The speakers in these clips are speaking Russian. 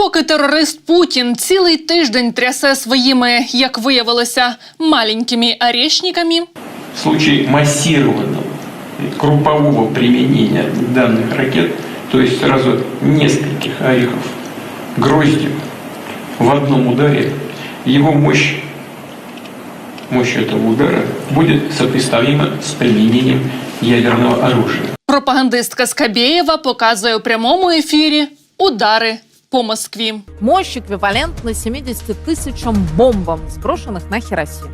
Поки терорист Путін цілий тиждень трясе своїми, як виявилося, маленькими орешниками, В случае массированного группового применения данных ракет, то есть сразу нескольких орехов гроздью в одном ударе, его мощь, мощь этого удара будет сопоставима с применением ядерного оружия. пропагандистка Скабєєва показує у прямому ефірі удари по Москві. Мощь эквивалентна 70 тысячам бомбам, сброшенных на Хиросиму.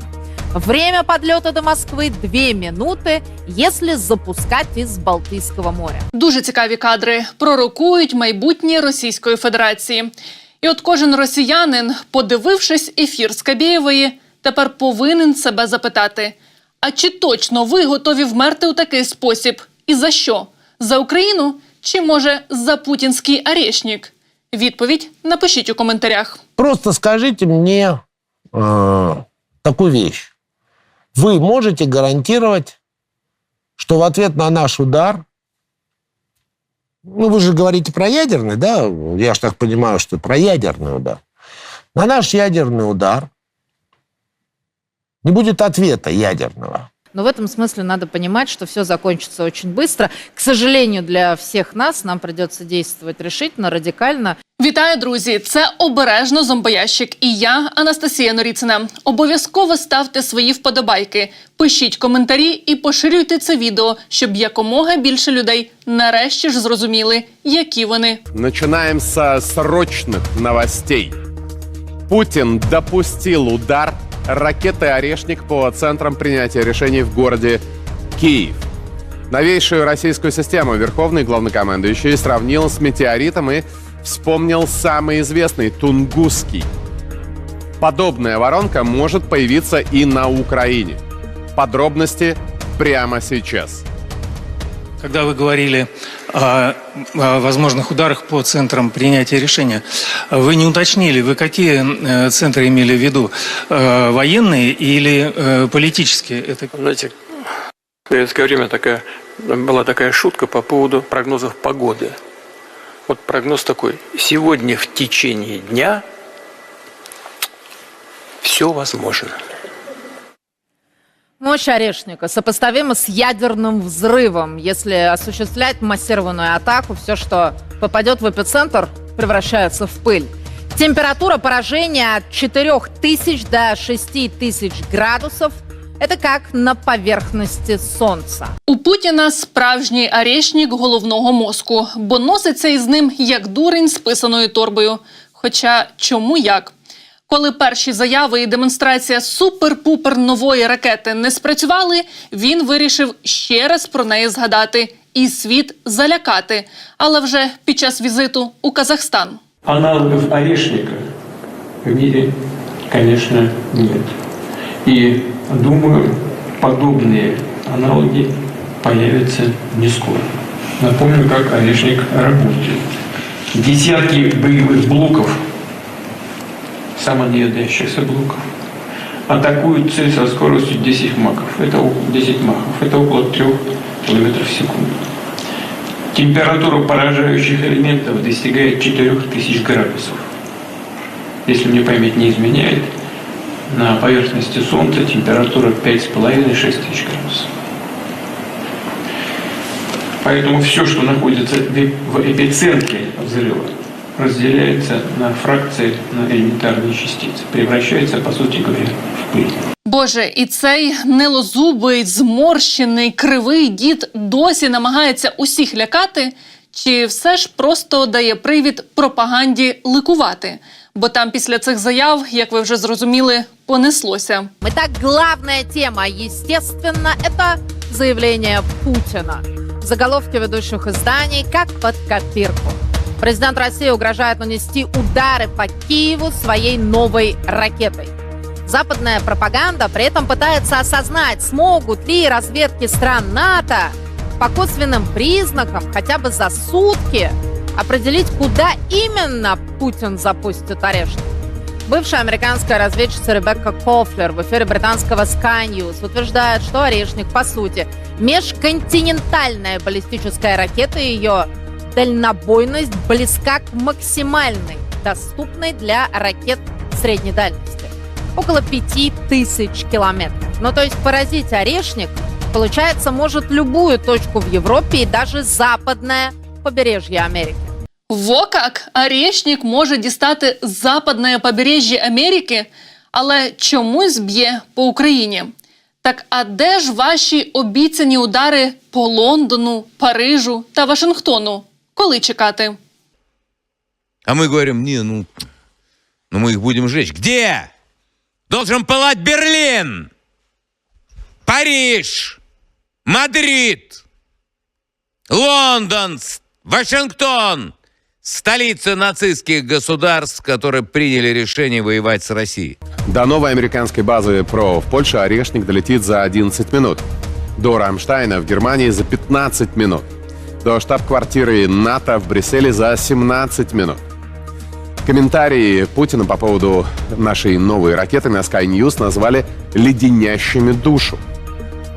Время подлета до Москвы 2 минуты, если запускать из Балтийского моря. Дуже цікаві кадри пророкують майбутнє Російської Федерації. І от кожен росіянин, подивившись ефір Скабєєвої, тепер повинен себе запитати: а чи точно ви готові вмерти у такий спосіб? І за що? За Україну чи може за путінський орешник? Відповідь напишіть у коментарях. Просто скажите мне э, такую вещь. Вы можете гарантировать, что в ответ на наш удар, ну вы же говорите про ядерный, да? Я ж так понимаю, что про ядерный удар. На наш ядерный удар не будет ответа ядерного. Но в этом смысле надо понимать, что все закончится очень быстро. К сожалению, для всех нас нам придется действовать решительно, радикально. Вітаю, друзі! Це обережно зомбоящик. І я, Анастасія Норіцина. Обов'язково ставте свої вподобайки, пишіть коментарі і поширюйте це відео, щоб якомога більше людей нарешті ж зрозуміли, які вони. Начинаем со срочных новостей. Путин допустил удар ракеты «Орешник» по центрам принятия решений в городе Киев. Новейшую российскую систему верховный главнокомандующий сравнил с метеоритом и вспомнил самый известный – Тунгусский. Подобная воронка может появиться и на Украине. Подробности прямо сейчас. Когда вы говорили о, возможных ударах по центрам принятия решения, вы не уточнили, вы какие э, центры имели в виду? Э, военные или э, политические? Это Знаете, в советское время такая, была такая шутка по поводу прогнозов погоды. Вот прогноз такой. Сегодня в течение дня все возможно. Мощь орешника сопоставима с ядерным взрывом. Если осуществлять массированную атаку, все, что попадет в эпицентр, превращается в пыль. Температура поражения от 4000 до 6000 градусов. Это как на поверхности Солнца. У Путіна справжній орешник головного мозку, бо носиться із ним як дурень з писаною торбою. Хоча чому як? Коли перші заяви і демонстрація супер-пупер нової ракети не спрацювали, він вирішив ще раз про неї згадати і світ залякати, але вже під час візиту у Казахстан. Аналогов орешника в мире, конечно, нет. И, думаю, подобные аналоги появятся не скоро. Напомню, как орешник работает. Десятки боевых блоков, самонаводящихся блоков, атакуют цель со скоростью 10 махов. Это около 10 махов. Это около 3 км в секунду. Температура поражающих элементов достигает 4000 градусов. Если мне память не изменяет, на поверхности Солнца температура 5,5-6 тысяч градусов. Поэтому все, что находится в эпицентре взрыва, разделяется на фракции, на элементарные частицы, превращается, по сути говоря, в пыль. Боже, і цей нелозубий, зморщений, кривий дід досі намагається усіх лякати, чи все ж просто дає привід пропаганді ликувати? Бо там після цих заяв, як ви вже зрозуміли, понеслося. Итак, главная тема, естественно, это заявление Путина. Заголовки ведущих изданий как под копирку. Президент России угрожает нанести удары по Киеву своей новой ракетой. Западная пропаганда при этом пытается осознать, смогут ли разведки стран НАТО по косвенным признакам хотя бы за сутки определить, куда именно Путин запустит орешник. Бывшая американская разведчица Ребекка Кофлер в эфире британского Sky News утверждает, что «Орешник» по сути межконтинентальная баллистическая ракета, и ее дальнобойность близка к максимальной. доступной для ракет средней дальности. Около 5000 километров. Ну, то есть поразить орешник, получается, может любую точку в Европе и даже западное побережье Америки. Во как Орешник може дістати западне побережжя Америки, але чомусь б'є по Україні. Так а де ж ваші обіцяні удари по Лондону, Парижу та Вашингтону? Коли чекати? А мы говорим, не, ну, ну мы их будем жечь. Где? Должен пылать Берлин, Париж, Мадрид, Лондон, Вашингтон. Столицы нацистских государств, которые приняли решение воевать с Россией. До новой американской базы ПРО в Польше «Орешник» долетит за 11 минут. До Рамштайна в Германии за 15 минут. До штаб-квартиры НАТО в Брюсселе за 17 минут. Комментарии Путина по поводу нашей новой ракеты на Sky News назвали «леденящими душу».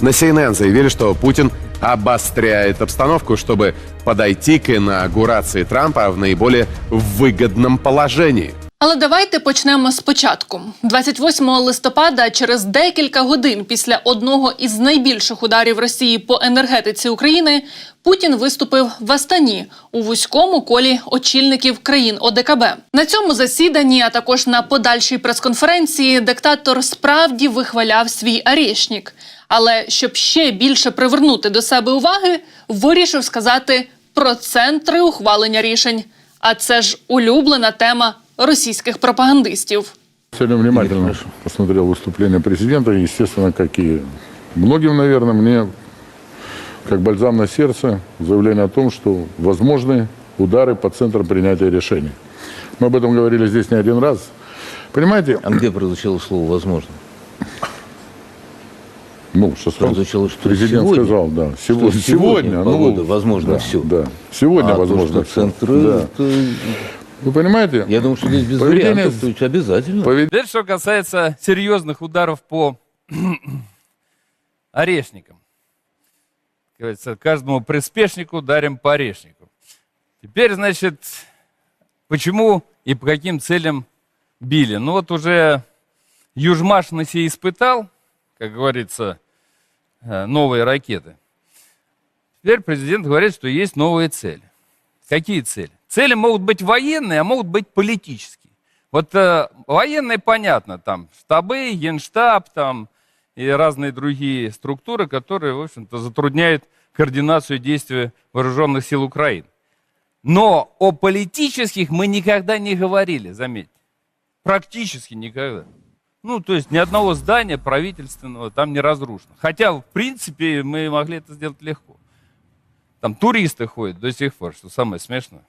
На CNN заявили, что Путин обостряет обстановку, чтобы подойти к инаугурации Трампа в наиболее выгодном положении. Але давайте почнемо спочатку. 28 листопада, через декілька годин після одного із найбільших ударів Росії по енергетиці України, Путін виступив в Астані у вузькому колі очільників країн ОДКБ. На цьому засіданні, а також на подальшій прес-конференції, диктатор справді вихваляв свій арешнік. Але щоб ще більше привернути до себе уваги, вирішив сказати про центри ухвалення рішень. А це ж улюблена тема російських пропагандистів. Сегодня внимательно посмотрел выступление президента. и, Естественно, как и многим, наверное, мне как бальзам на сердце заявление о том, что возможны удары по центрам принятия решений. Мы об этом говорили здесь не один раз. Понимаете, А где прозвучало слово «возможно»? ну, что сказал, Прозвучало, что президент сегодня. сказал, да, Что сего- сегодня сегодня, погода, ну, возможно, да, всё. Да, сегодня а возможно то, что всё. центры, Да. это- Вы понимаете? я думаю, что здесь без Поведение вариантов, то есть обязательно. Поведение Теперь, что касается серьезных ударов по орешникам. Говорится, каждому приспешнику дарим по орешнику. Теперь, значит, почему и по каким целям били? Ну вот уже Южмаш на себе испытал, как говорится, э, новые ракеты. Теперь президент говорит, что есть новые цели. Какие цели? Цели могут быть военные, а могут быть политические. Вот э, военные, понятно, там штабы, генштаб, там и разные другие структуры, которые, в общем-то, затрудняют координацию действий вооруженных сил Украины. Но о политических мы никогда не говорили, заметьте. Практически никогда. Ну, то есть ни одного здания правительственного там не разрушено. Хотя, в принципе, мы могли это сделать легко. Там туристы ходят до сих пор, что самое смешное.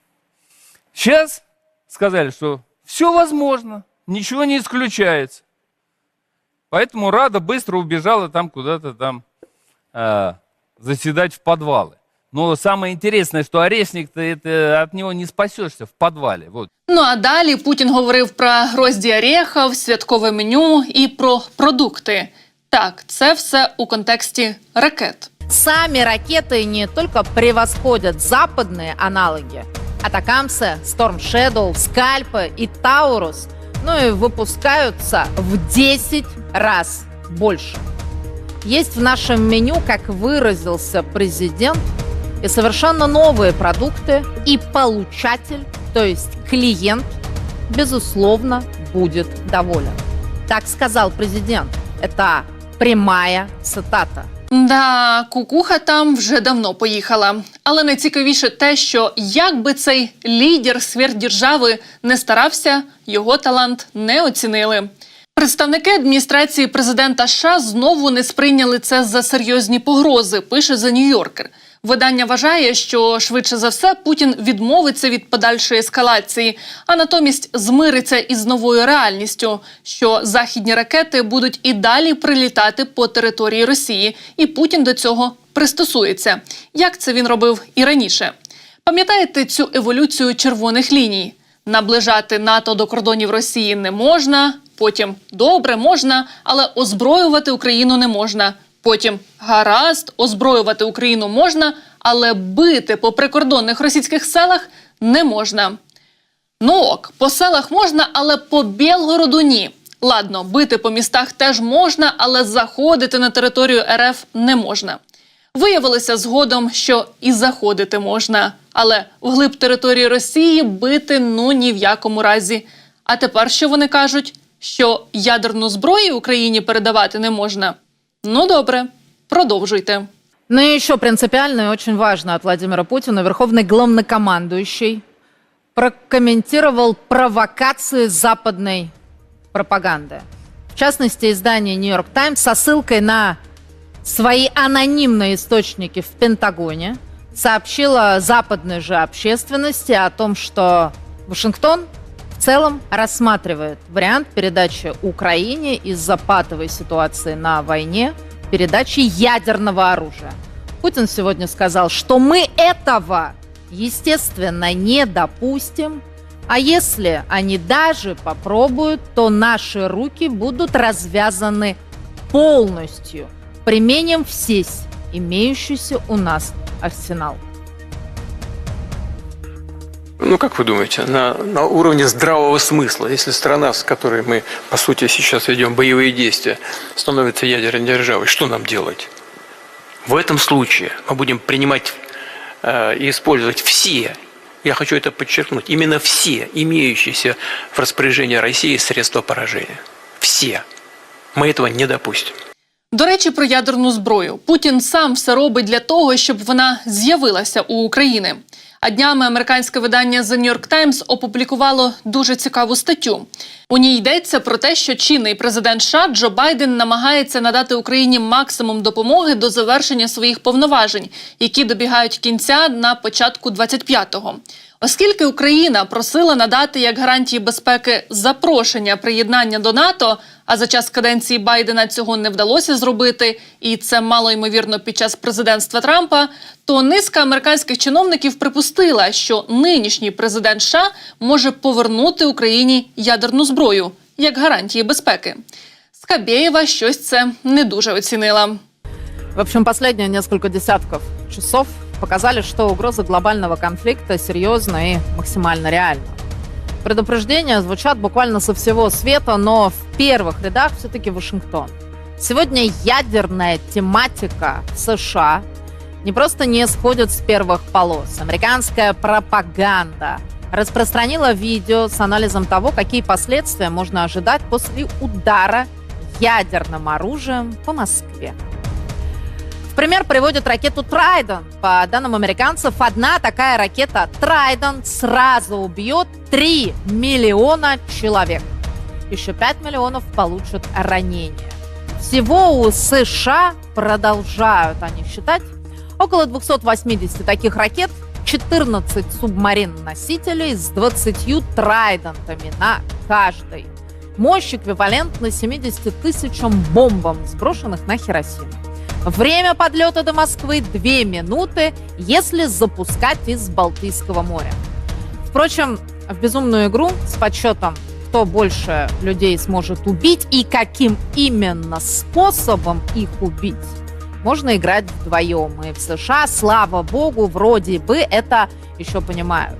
Сейчас сказали, что все возможно, ничего не исключается. Поэтому Рада быстро убежала там куда-то там а, заседать в подвалы. Но самое интересное, что Орешник-то это, от него не спасешься в подвале. Вот. Ну а далі Путін говорив про грозді орехів, святкове меню і про продукти. Так, це все у контексті ракет. Сами ракеты не только превосходят западные аналоги, Атакамсы, Storm Shadow, Скальпы и Таурус, ну и выпускаются в 10 раз больше. Есть в нашем меню, как выразился президент, и совершенно новые продукты, и получатель, то есть клиент, безусловно, будет доволен. Так сказал президент. Это прямая цитата. Да, кукуха там вже давно поїхала. Але найцікавіше те, що як би цей лідер сверхдержави не старався, його талант не оцінили. Представники адміністрації президента США знову не сприйняли це за серйозні погрози. Пише The New Yorker. Видання вважає, що швидше за все Путін відмовиться від подальшої ескалації, а натомість змириться із новою реальністю, що західні ракети будуть і далі прилітати по території Росії, і Путін до цього пристосується, як це він робив і раніше. Пам'ятаєте цю еволюцію червоних ліній? Наближати НАТО до кордонів Росії не можна. Потім добре можна, але озброювати Україну не можна. Потім гаразд, озброювати Україну можна, але бити по прикордонних російських селах не можна. Ну ок, по селах можна, але по Білгороду ні. Ладно, бити по містах теж можна, але заходити на територію РФ не можна. Виявилося згодом, що і заходити можна, але вглиб території Росії бити ну ні в якому разі. А тепер що вони кажуть? Що ядерну зброю Україні передавати не можна? Ну добре, продовжуйте. Ну и еще принципиально и очень важно от Владимира Путина, верховный главнокомандующий прокомментировал провокации западной пропаганды. В частности, издание «Нью-Йорк Таймс» со ссылкой на свои анонимные источники в Пентагоне сообщила западной же общественности о том, что Вашингтон целом рассматривает вариант передачи Украине из-за патовой ситуации на войне передачи ядерного оружия. Путин сегодня сказал, что мы этого, естественно, не допустим, а если они даже попробуют, то наши руки будут развязаны полностью. Применим весь имеющийся у нас арсенал. Ну, как вы думаете, на, на уровне здравого смысла, если страна, с которой мы, по сути, сейчас ведем боевые действия, становится ядерной державой, что нам делать? В этом случае мы будем принимать э, и использовать все, я хочу это подчеркнуть, именно все имеющиеся в распоряжении России средства поражения. Все. Мы этого не допустим. До речі, про ядерну зброю Путін сам все робить для того, щоб вона з'явилася у України. А днями американське видання The New York Times опублікувало дуже цікаву статтю. У ній йдеться про те, що чинний президент США Джо Байден намагається надати Україні максимум допомоги до завершення своїх повноважень, які добігають кінця на початку 25-го. Оскільки Україна просила надати як гарантії безпеки запрошення приєднання до НАТО, а за час каденції Байдена цього не вдалося зробити, і це мало ймовірно під час президентства Трампа, то низка американських чиновників припустила, що нинішній президент США може повернути Україні ядерну зброю як гарантії безпеки. Скабєєва щось це не дуже оцінила. В общем, последние несколько десятков часов показали, что угроза глобального конфликта серьезна и максимально реальна. Предупреждения звучат буквально со всего света, но в первых рядах все-таки Вашингтон. Сегодня ядерная тематика в США не просто не сходит с первых полос. Американская пропаганда распространила видео с анализом того, какие последствия можно ожидать после удара ядерным оружием по Москве. В пример приводят ракету Трайден. По данным американцев, одна такая ракета Трайден сразу убьет 3 миллиона человек. Еще 5 миллионов получат ранения. Всего у США продолжают они считать около 280 таких ракет, 14 субмарин-носителей с 20 трайдентами на каждой. Мощь эквивалентна 70 тысячам бомбам, сброшенных на Хиросиму. Время подлета до Москвы 2 минуты, если запускать из Балтийского моря. Впрочем, в безумную игру с подсчетом, кто больше людей сможет убить и каким именно способом их убить, можно играть вдвоем. И в США, слава богу, вроде бы это еще понимают.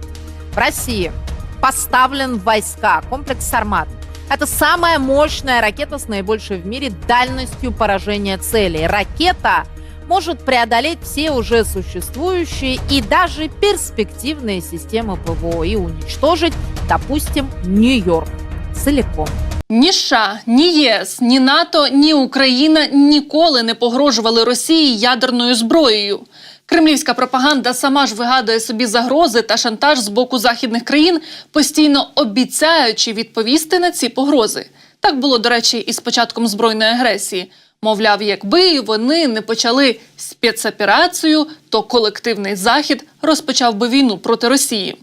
В России поставлен в войска комплекс «Сармат». Это самая мощная ракета с наибольшей в мире дальностью поражения целей. Ракета может преодолеть все уже существующие и даже перспективные системы ПВО и уничтожить, допустим, Нью-Йорк целиком. Ні США, ні ЄС, ні НАТО, ні Україна ніколи не погрожували Росії ядерною зброєю. Кремлівська пропаганда сама ж вигадує собі загрози та шантаж з боку західних країн, постійно обіцяючи відповісти на ці погрози. Так було, до речі, і з початком збройної агресії. Мовляв, якби вони не почали спецоперацію, то колективний захід розпочав би війну проти Росії.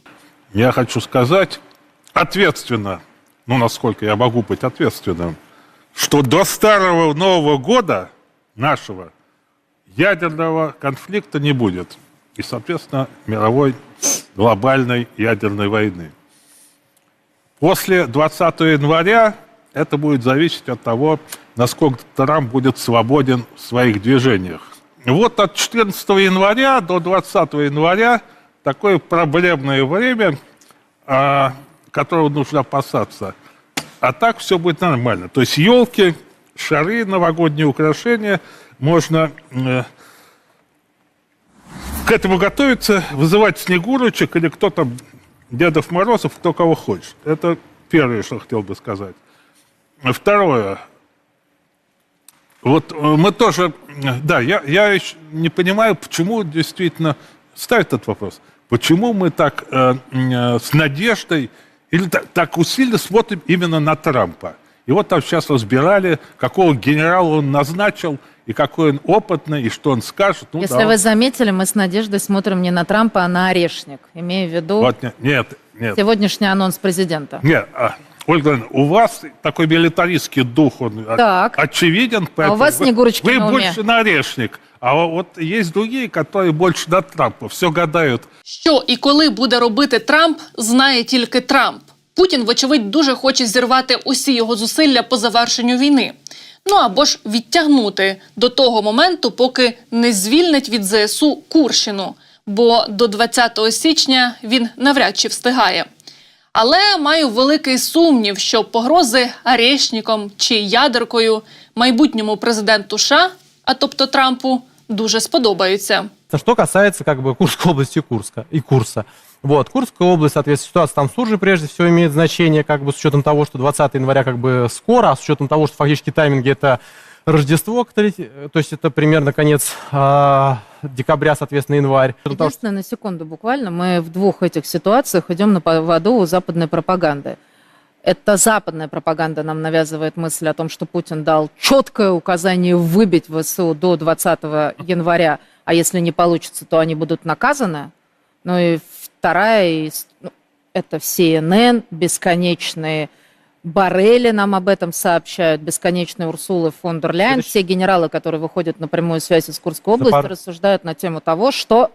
Я хочу сказать ответственно, ну, насколько я могу быть ответственным, что до старого Нового года нашего ядерного конфликта не будет. И, соответственно, мировой глобальной ядерной войны. После 20 января это будет зависеть от того, насколько Трамп будет свободен в своих движениях. Вот от 14 января до 20 января такое проблемное время. А, которого нужно опасаться. А так все будет нормально. То есть елки, шары, новогодние украшения, можно э, к этому готовиться, вызывать Снегурочек или кто там, Дедов Морозов, кто кого хочет. Это первое, что хотел бы сказать. Второе. Вот э, мы тоже, да, я, я не понимаю, почему действительно ставят этот вопрос. Почему мы так э, э, с надеждой или так, так усиленно смотрим именно на Трампа? И вот там сейчас разбирали, какого генерала он назначил, и какой он опытный, и что он скажет. Ну, Если да, вы заметили, мы с Надеждой смотрим не на Трампа, а на Орешник, имея в виду вот, нет, нет, нет. сегодняшний анонс президента. Нет, а, Ольга, Ивановна, у вас такой милитаристский дух, он о- Так. очевиден. А у вас вы- Снегурочки Вы на уме. больше на орешник. А вот есть другие, которые больше на Трампа. Все гадают. Що і коли буде робити Трамп, знає тільки Трамп. Путін, вочевидь, дуже хоче зірвати усі його зусилля по завершенню війни. Ну або ж відтягнути до того моменту, поки не звільнить від ЗСУ Курщину. Бо до 20 січня він навряд чи встигає. Але маю великий сумнів, що погрози Арешніком чи ядеркою майбутньому президенту США, а тобто Трампу, дуже сподобаються. Что касается как бы Курской области Курска и Курса. Вот, Курская область, соответственно, ситуация там с Суржей прежде всего имеет значение, как бы с учетом того, что 20 января как бы скоро, а с учетом того, что фактически тайминги это Рождество, то есть это примерно конец а, декабря, соответственно, январь. Единственное, на секунду буквально, мы в двух этих ситуациях идем на поводу у западной пропаганды. Это западная пропаганда нам навязывает мысль о том, что Путин дал четкое указание выбить ВСУ до 20 января, а если не получится, то они будут наказаны. Ну и вторая, ну, это CNN, бесконечные Барели нам об этом сообщают, бесконечные Урсулы фон дер Ляйен, все генералы, которые выходят на прямую связь из Курской области, Запор- рассуждают на тему того, что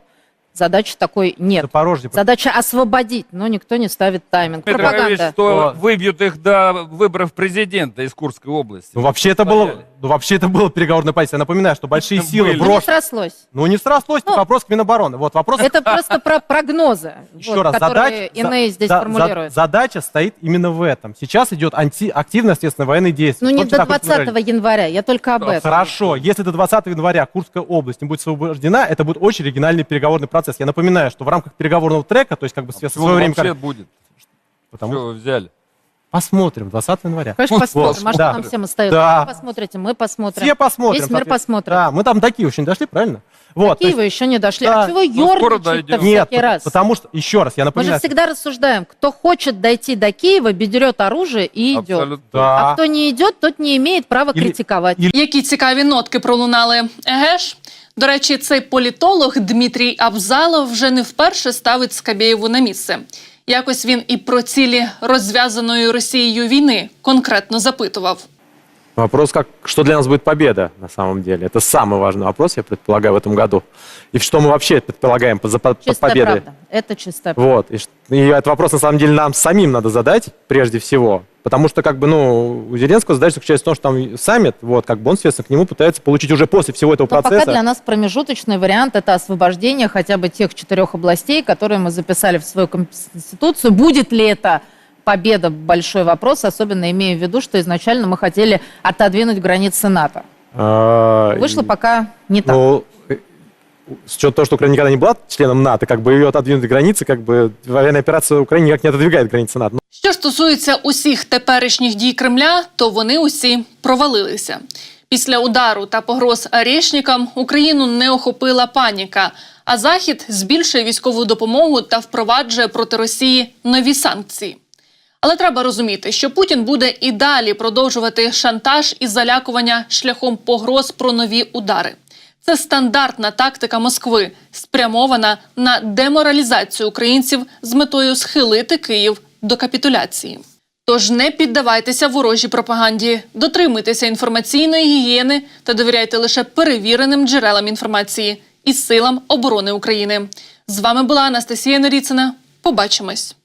задачи такой нет. Запорожье. Задача освободить, но никто не ставит тайминг. Дмитрий Пропаганда. что Вот. выбьют их до выборов президента из Курской области. Ну, вообще это было, ну, вообще это было переговорная позиция. Я напоминаю, что большие силы Были. Ну, не брошены. срослось. Ну, не срослось, Ну, вопрос к Минобороны. Вот вопрос Это просто про прогнозы, Еще вот, раз, которые задача, иные здесь за- за- формулируют. задача стоит именно в этом. Сейчас идет анти, активное, естественно, военные действия. Ну, не до охота на 20 января, я только об этом. Хорошо, если до 20 января Курская область не будет освобождена, это будет очень оригинальный переговорный процесс Я напоминаю, что в рамках переговорного трека, то есть как бы в Почему свое время... вообще как- будет? Потому Что вы взяли? Посмотрим, 20 января. Конечно, посмотрим. Вот, А что да. нам всем остается? Да. Вы посмотрите, мы посмотрим. Все посмотрим. Весь мир соответственно. посмотрит. Да, мы там до Киева еще не дошли, правильно? Вот, До то есть- Киева еще не дошли. Да. А чего Ну, скоро ерничать-то дойдем. Нет, всякий раз? потому что, еще раз, я Мы же напоминаю... всегда рассуждаем, кто хочет дойти до Киева, берет оружие и идет. Абсолютно. Да. А кто не идет, тот не имеет права Или- критиковать. Які цікаві нотки пролунали. Еге ж? До речі, цей політолог Дмитрій Абзалов вже не вперше ставить Скабєєву на місце. Якось він і про цілі розв'язаної Росією війни конкретно запитував. Вопрос, как, что для нас будет победа на самом деле. Это самый важный вопрос, я предполагаю, в этом году. И что мы вообще предполагаем по- за по- под Чистая победой. правда. Это чистая правда. Вот. И, ш- и этот вопрос, на самом деле, нам самим надо задать, прежде всего. Потому что, как бы, ну, у Зеленского задача заключается в том, что там саммит, вот, как бы он, соответственно, к нему пытается получить уже после всего этого Но процесса. пока для нас промежуточный вариант это освобождение хотя бы тех четырех областей, которые мы записали в свою конституцию. Будет ли это победа большой вопрос, особенно имея в виду, что изначально мы хотели отодвинуть границы НАТО. А, Вышло пока не так. Ну, с учетом того, что Украина никогда не была членом НАТО, как бы ее отодвинуть границы, как бы военная операция Украины никак не отодвигает границы НАТО. Що ж стосується усіх теперішніх дій Кремля, то вони усі провалилися. Після удару та погроз Арешнікам Україну не охопила паніка, а Захід збільшує військову допомогу та впроваджує проти Росії нові санкції. Але треба розуміти, що Путін буде і далі продовжувати шантаж і залякування шляхом погроз про нові удари. Це стандартна тактика Москви, спрямована на деморалізацію українців з метою схилити Київ до капітуляції. Тож не піддавайтеся ворожій пропаганді, дотримуйтеся інформаційної гігієни та довіряйте лише перевіреним джерелам інформації і силам оборони України. З вами була Анастасія Норіцина. Побачимось.